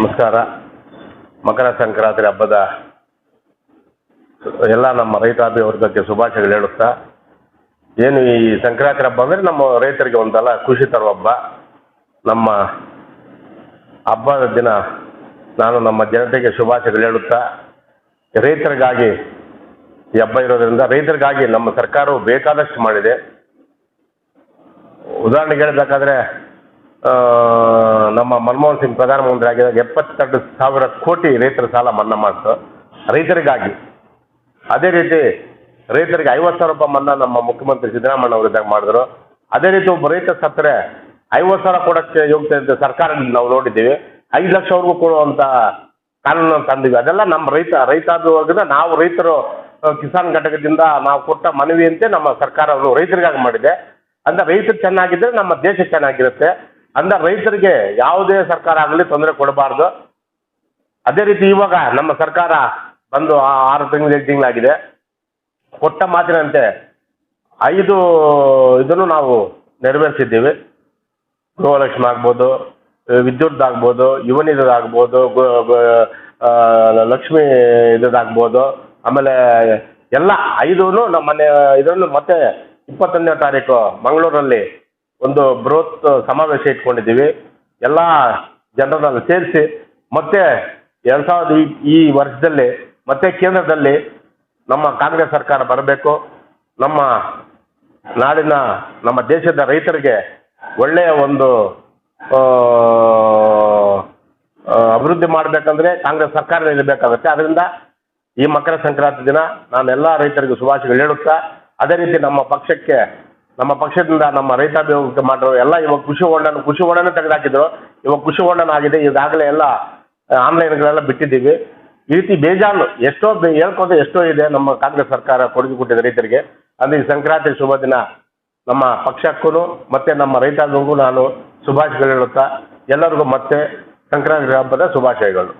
ನಮಸ್ಕಾರ. ಮಕರ ಸಂಕ್ರಾಂತಿ ಹಬ್ಬದ ಎಲ್ಲ ನಮ್ಮ ರೈತಾಪಿ ವರ್ಗಕ್ಕೆ ಶುಭಾಶಯಗಳು ಹೇಳುತ್ತಾ, ಏನು ಈ ಸಂಕ್ರಾಂತಿ ಹಬ್ಬ ಅಂದರೆ ನಮ್ಮ ರೈತರಿಗೆ ಒಂದಲ್ಲ, ಖುಷಿ ತರುವ ಹಬ್ಬ. ನಮ್ಮ ಹಬ್ಬದ ದಿನ ನಾನು ನಮ್ಮ ಜನತೆಗೆ ಶುಭಾಶಯಗಳು ಹೇಳುತ್ತಾ, ರೈತರಿಗಾಗಿ ಈ ಹಬ್ಬ ಇರೋದ್ರಿಂದ ರೈತರಿಗಾಗಿ ನಮ್ಮ ಸರ್ಕಾರವು ಬೇಕಾದಷ್ಟು ಮಾಡಿದೆ. ಉದಾಹರಣೆಗೆ ಹೇಳಬೇಕಾದ್ರೆ ನಮ್ಮ ಮನಮೋಹನ್ ಸಿಂಗ್ ಪ್ರಧಾನಮಂತ್ರಿ ಆಗಿದ್ದಾಗ ಎಪ್ಪತ್ತೆರಡು ಸಾವಿರ ಕೋಟಿ ರೈತರ ಸಾಲ ಮನ್ನಾ ಮಾಡಿತು ರೈತರಿಗಾಗಿ. ಅದೇ ರೀತಿ ರೈತರಿಗೆ ಐವತ್ತು ಸಾವಿರ ರೂಪಾಯಿ ಮನ್ನಾ ನಮ್ಮ ಮುಖ್ಯಮಂತ್ರಿ ಸಿದ್ದರಾಮಯ್ಯ ಅವರು ಇದ್ದಾಗ ಮಾಡಿದ್ರು. ಅದೇ ರೀತಿ ಒಬ್ಬ ರೈತ ಸತ್ತರೆ ಐವತ್ತು ಸಾವಿರ ಕೊಡೋಕ್ಕೆ ಯೋಗ್ಯತೆ ಅಂತ ಸರ್ಕಾರ ನಾವು ನೋಡಿದ್ದೀವಿ. ಐದು ಲಕ್ಷವರೆಗೂ ಕೊಡುವಂಥ ಕಾನೂನನ್ನು ತಂದಿವಿ ಅದೆಲ್ಲ ನಮ್ಮ ರೈತ ರೈತಾಭಿವರ್ಗದ ನಾವು ರೈತರು ಕಿಸಾನ್ ಘಟಕದಿಂದ ನಾವು ಕೊಟ್ಟ ಮನವಿಯಂತೆ ನಮ್ಮ ಸರ್ಕಾರವನ್ನು ರೈತರಿಗಾಗಿ ಮಾಡಿದೆ. ಅಂದರೆ ರೈತರು ಚೆನ್ನಾಗಿದ್ದರೆ ನಮ್ಮ ದೇಶ ಚೆನ್ನಾಗಿರುತ್ತೆ. ಅಂದ್ರೆ ರೈತರಿಗೆ ಯಾವುದೇ ಸರ್ಕಾರ ಆಗಲಿ ತೊಂದರೆ ಕೊಡಬಾರ್ದು. ಅದೇ ರೀತಿ ಇವಾಗ ನಮ್ಮ ಸರ್ಕಾರ ಬಂದು ಆರು ತಿಂಗಳು, ಏಳು ತಿಂಗಳಾಗಿದೆ. ಕೊಟ್ಟ ಮಾತಿನಂತೆ ಐದು ಇದನ್ನು ನಾವು ನೆರವೇರಿಸಿದ್ದೀವಿ. ಗೃಹಲಕ್ಷ್ಮಿ ಆಗ್ಬೋದು, ವಿದ್ಯುತ್ ಆಗ್ಬೋದು, ಯುವ ಗು- ಲಕ್ಷ್ಮಿ ಇದಾಗ್ಬೋದು ಆಮೇಲೆ ಎಲ್ಲ ಐದೂ ನಮ್ಮ ಮನೆ, ಇದನ್ನು ಮತ್ತೆ ಇಪ್ಪತ್ತೊಂದನೇ ತಾರೀಕು ಮಂಗಳೂರಲ್ಲಿ ಒಂದು ಬೃಹತ್ ಸಮಾವೇಶ ಇಟ್ಕೊಂಡಿದ್ದೀವಿ. ಎಲ್ಲ ಜನರನ್ನು ಸೇರಿಸಿ ಮತ್ತೆ ಎರಡು ಸಾವಿರದ ಈ ವರ್ಷದಲ್ಲಿ ಮತ್ತೆ ಕೇಂದ್ರದಲ್ಲಿ ನಮ್ಮ ಕಾಂಗ್ರೆಸ್ ಸರ್ಕಾರ ಬರಬೇಕು. ನಮ್ಮ ನಾಡಿನ, ನಮ್ಮ ದೇಶದ ರೈತರಿಗೆ ಒಳ್ಳೆಯ ಒಂದು ಅಭಿವೃದ್ಧಿ ಮಾಡಬೇಕಂದ್ರೆ ಕಾಂಗ್ರೆಸ್ ಸರ್ಕಾರ ಇರಬೇಕಾಗುತ್ತೆ ಅದರಿಂದ ಈ ಮಕರ ಸಂಕ್ರಾಂತಿ ದಿನ ನಾನೆಲ್ಲ ರೈತರಿಗೂ ಶುಭಾಶಯಗಳು ಹೇಳುತ್ತಾ, ಅದೇ ರೀತಿ ನಮ್ಮ ಪಕ್ಷಕ್ಕೆ ನಮ್ಮ ಪಕ್ಷದಿಂದ ನಮ್ಮ ರೈತಾಭಿವೃದ್ಧಿ ಮಾಡಿರೋ ಎಲ್ಲ ಇವಾಗ ಕೃಷಿ ಹೊಂಡನ ಕೃಷಿ ಹೊಂಡನ ತೆಗೆದಾಕಿದ್ರು. ಇವಾಗ ಕೃಷಿ ಹೊಂಡನ ಆಗಿದೆ. ಈಗಾಗಲೇ ಎಲ್ಲ ಆನ್ಲೈನ್ಗಳೆಲ್ಲ ಬಿಟ್ಟಿದ್ದೀವಿ. ಈ ರೀತಿ ಬೇಜಾನು ಎಷ್ಟೋ ಹೇಳ್ಕೊಂಡು ಎಷ್ಟೋ ಇದೆ ನಮ್ಮ ಕಾಂಗ್ರೆಸ್ ಸರ್ಕಾರ ಕೊಡುಗೆ ಕೊಟ್ಟಿದೆ ರೈತರಿಗೆ. ಅಂದ್ರೆ ಈ ಸಂಕ್ರಾಂತಿ ಶುಭ ದಿನ. ನಮ್ಮ ಪಕ್ಷಕ್ಕೂ ಮತ್ತೆ ನಮ್ಮ ರೈತಾಂಗಕ್ಕೂ ನಾನು ಶುಭಾಶಯಗಳು ಹೇಳುತ್ತಾ, ಎಲ್ಲರಿಗೂ ಮತ್ತೆ ಸಂಕ್ರಾಂತಿ ಹಬ್ಬದ ಶುಭಾಶಯಗಳು.